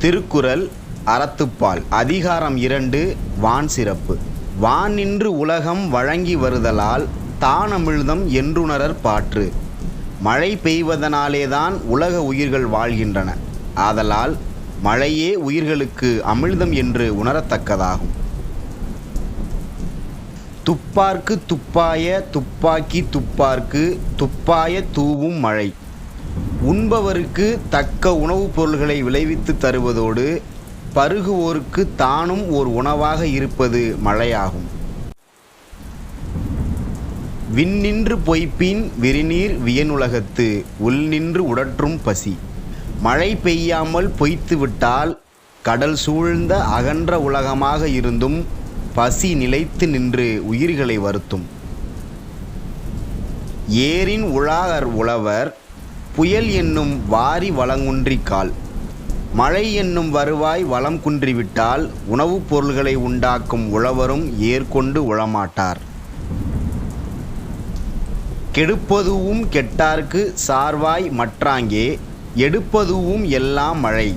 திருக்குறள் அறத்துப்பால். அதிகாரம் இரண்டு வான் சிறப்பு. வான் நின்று உலகம் வழங்கி வருதலால் தானமிழ்தம் என்றுணரற் பாற்று. மழை பெய்வதனாலேதான் உலக உயிர்கள் வாழ்கின்றன. ஆதலால் மழையே உயிர்களுக்கு அமிழ்தம் என்று உணரத்தக்கதாகும். துப்பார்க்கு துப்பாய துப்பாக்கி துப்பார்க்கு துப்பாய தூவும் மழை. உண்பவருக்கு தக்க உணவுப் பொருள்களை விளைவித்து தருவதோடு பருகுவோருக்கு தானும் ஓர் உணவாக இருப்பது மழையாகும். விண்ணின்று பொய்ப்பின் விரிநீர் வியனுலகத்து உள்நின்று உடற்றும் பசி. மழை பெய்யாமல் பொய்த்துவிட்டால் கடல் சூழ்ந்த அகன்ற உலகமாக இருந்தும் பசி நிலைத்து நின்று உயிர்களை வருத்தும். ஏரின் உழாகர் உழவர் புயல் என்னும் வாரி வளங்குன்றி கால். மழை என்னும் வருவாய் வளம் குன்றிவிட்டால் உணவுப் பொருள்களை உண்டாக்கும் உழவரும் ஏற்கொண்டு உழமாட்டார். கெடுப்பதுவும் கெட்டார்க்கு சார்வாய் மற்றாங்கே எடுப்பதுவும் எல்லாம் மழை.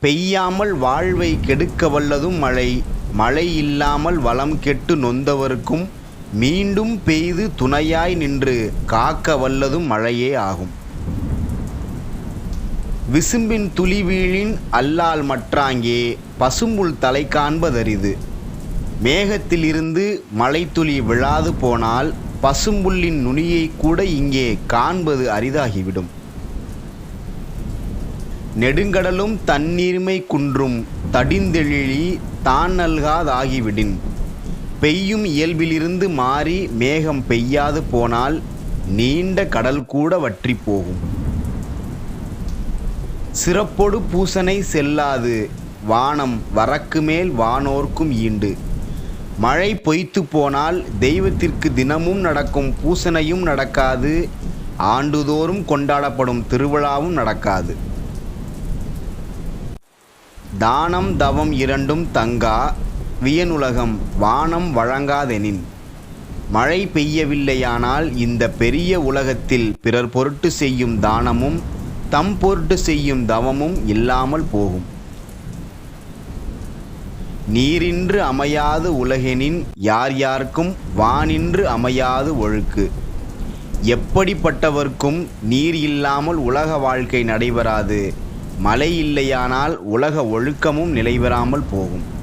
பெய்யாமல் வாழ்வை கெடுக்க வல்லதும் மழை மழை இல்லாமல் வளம் கெட்டு நொந்தவருக்கும் மீண்டும் பெய்து துணையாய் நின்று காக்க வல்லதும் மழையே ஆகும். விசும்பின் துளி வீழின் அல்லால் மற்றாங்கே பசும்புல் தலை காண்பதரிது. மேகத்திலிருந்து மழைத்துளி விழாது போனால் பசும்புல்லின் நுனியை கூட இங்கே காண்பது அரிதாகிவிடும். நெடுங்கடலும் தண்ணீர்மை குன்றும் தடிந்தெழிலி தான் நல்காதாகிவிடின் பெய்யும் இயல்பிலிருந்து மாறி மேகம் பெய்யாது போனால் நீண்ட கடல் கூட வற்றி போகும். சிறப்பொடு பூசனை செல்லாது வானம் வரக்கு மேல் வானோர்க்கும் ஈண்டு. மழை பொய்த்து போனால் தெய்வத்திற்கு தினமும் நடக்கும் பூசனையும் நடக்காது ஆண்டுதோறும் கொண்டாடப்படும் திருவிழாவும் நடக்காது. தானம் தவம் இரண்டும் தங்கா வியனுலகம் வானம் வழங்காதெனின். மழை பெய்யவில்லையானால் இந்த பெரிய உலகத்தில் பிறர் பொருட்டு செய்யும் தானமும் தம் பொருட்டு செய்யும் தவமும் இல்லாமல் போகும். நீரின்று அமையாது உலகெனின் யார் யார்க்கும் வானின்று அமையாது ஒழுக்கு. எப்படிப்பட்டவர்க்கும் நீர் இல்லாமல் உலக வாழ்க்கை நடைபெறாது. மழை இல்லையானால் உலக ஒழுக்கமும் நிலைபெறாமல் போகும்.